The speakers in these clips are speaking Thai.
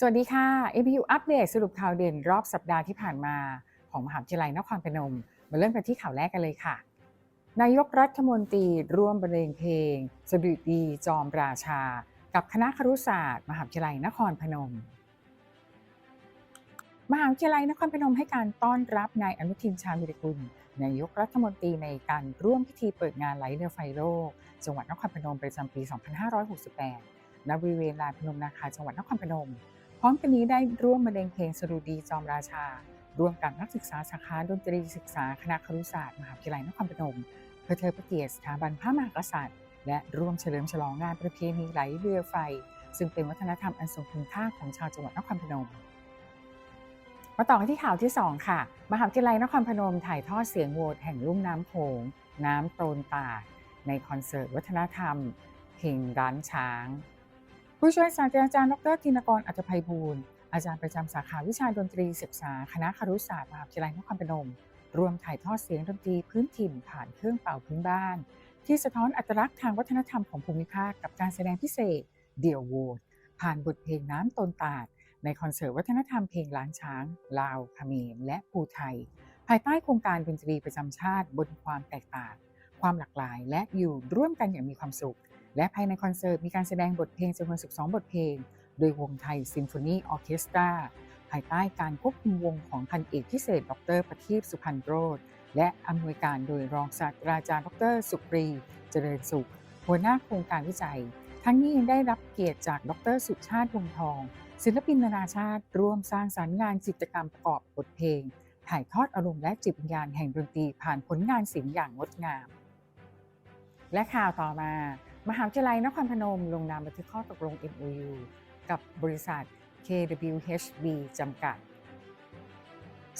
สวัสดีค่ะ APU อัปเดตสรุปข่าวเด่นรอบสัปดาห์ที่ผ่านมา ของมหาวิทยาลัยนครพนม มาเริ่มกันที่ข่าวแรกกันเลยค่ะ นายกรัฐมนตรีร่วมบรรเลงเพลงสดุดีจอมราชา กับคณะครุศาสตร์ มหาวิทยาลัยนครพนม มหาวิทยาลัยนครพนมให้การต้อนรับนายอนุทินชาญวิรุลนายกรัฐมนตรีในการร่วมพิธีเปิดงานไหลเรือไฟโลก จังหวัดนครพนมประจำปี 2568ณบริเวณลานพนมนาคาจังหวัดนครพนม ร้อมกันนี้ได้ร่วมบรรเลงเพลงสรุดีจอมราชา ร่วมกับนักศึกษาสาขาดนตรีศึกษาคณะครุศาสตร์มหาวิทยาลัยนครพนมเพื่อเทิดพระเกียรติสถาบันพระมหากษัตริย์ และร่วมเฉลิมฉลองงานประเพณีไหลเรือไฟ ซึ่งเป็นวัฒนธรรมอันทรงคุณค่าของชาวจังหวัดนครพนมมาต่อกันที่ข่าวที่ 2 ค่ะ มหาวิทยาลัยนครพนมถ่ายทอดเสียงโหวตแห่งลุ่มน้ำโขง น้ำโตนตาดในคอนเสิร์ตวัฒนธรรมเพลงร้านช้าง ผู้ช่วยศาสตราจารย์ดรธินกรอัจภัยบูรณ์อาจารย์ประจำสาขาวิชาดนตรีศึกษา คณะครุศาสตร์มหาวิทยาลัยนครพนมร่วมถ่ายทอดเสียงดนตรีพื้นถิ่นผ่านเครื่องเป่าพื้นบ้าน ที่สะท้อนอัตลักษณ์ทางวัฒนธรรมของภูมิภาคกับการแสดงพิเศษ เดี่ยวโหวตผ่านบทเพลงน้ำตนตาด ในคอนเสิร์ตวัฒนธรรมเพลงล้านช้าง ลาวเขมรและภูไทย ภายใต้โครงการดนตรีประจำชาติบนความแตกต่าง ความหลากหลายและอยู่ร่วมกันอย่างมีความสุข และภายในคอนเสิร์ตมีการแสดงบทเพลงจำนวน 12 บทเพลง โดยวงไทยซิมโฟนีออเคสตราภายใต้การควบคุมวงของพันเอกพิเศษ ดรประทีปสุพันธ์โรธและอำนวยการโดยรองศาสตราจารย์ดร สุปรี เจริญสุข หัวหน้าโครงการวิจัย ทั้งนี้ยังได้รับเกียรติจากดร สุชาติวงทอง ศิลปินนานาชาติ ร่วมสร้างสรรค์งานจิตกรรมประกอบบทเพลง ถ่ายทอดอารมณ์และจิตวิญญาณแห่งดนตรีผ่านผลงานศิลป์อย่างงดงาม และข่าวต่อมา มหาวิทยาลัยนครพนม ลงนามบันทึกข้อตกลง MOU กับบริษัท KWHB จำกัด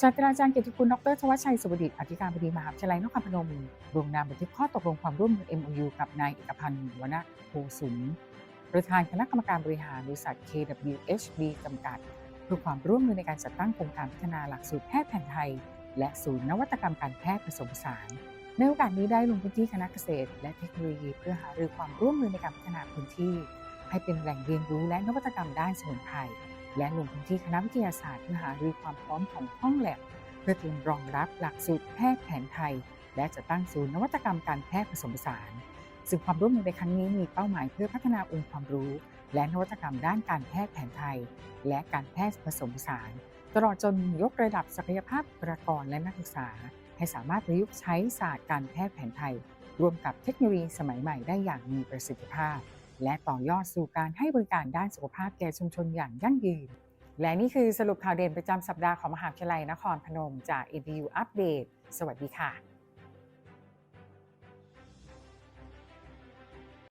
ศาสตราจารย์เกียรติคุณดร ทวัชชัย สุบดิตอธิการบดีมหาวิทยาลัยนครพนม ลงนามบันทึกข้อตกลงความร่วมมือ MOU กับนายเอกพันธ์วณโพสุนประธานคณะกรรมการบริหารบริษัท KWHB จำกัดเพื่อความร่วมมือในการจัดตั้งโครงการพัฒนาหลักสูตรแพทย์แผนไทย และศูนย์นวัตกรรมการแพทย์ผสมผสาน ในโอกาสนี้ได้ลงพื้นที่คณะเกษตร และเทคโนโลยีเพื่อหารือความร่วมมือในการพัฒนาพื้นที่ ให้เป็นแหล่งเรียนรู้และนวัตกรรมด้านสมุนไพรและลงพื้นที่คณะวิทยาศาสตร์เพื่อหารือความพร้อมของห้องแลบเพื่อเตรียมรองรับหลักสูตรแพทย์แผนไทย และจะตั้งศูนย์นวัตกรรมการแพทย์ผสมผสาน ซึ่งความร่วมมือในครั้งนี้มีเป้าหมายเพื่อพัฒนาองค์ความรู้ และนวัตกรรมด้านการแพทย์แผนไทย และการแพทย์ผสมผสาน ตลอดจนยกระดับศักยภาพบุคลากรและนักศึกษา ให้สามารถประยุกต์ใช้ศาสตร์การแพทย์แผนไทย รวมกับเทคโนโลยีสมัยใหม่ได้อย่างมีประสิทธิภาพ และต่อยอดสู่การให้บริการด้านสุขภาพแก่ชุมชนอย่างยั่งยืน และนี่คือสรุปข่าวเด่นประจำสัปดาห์ของมหาวิทยาลัยนครพนมจาก EDU อัปเดตสวัสดีค่ะ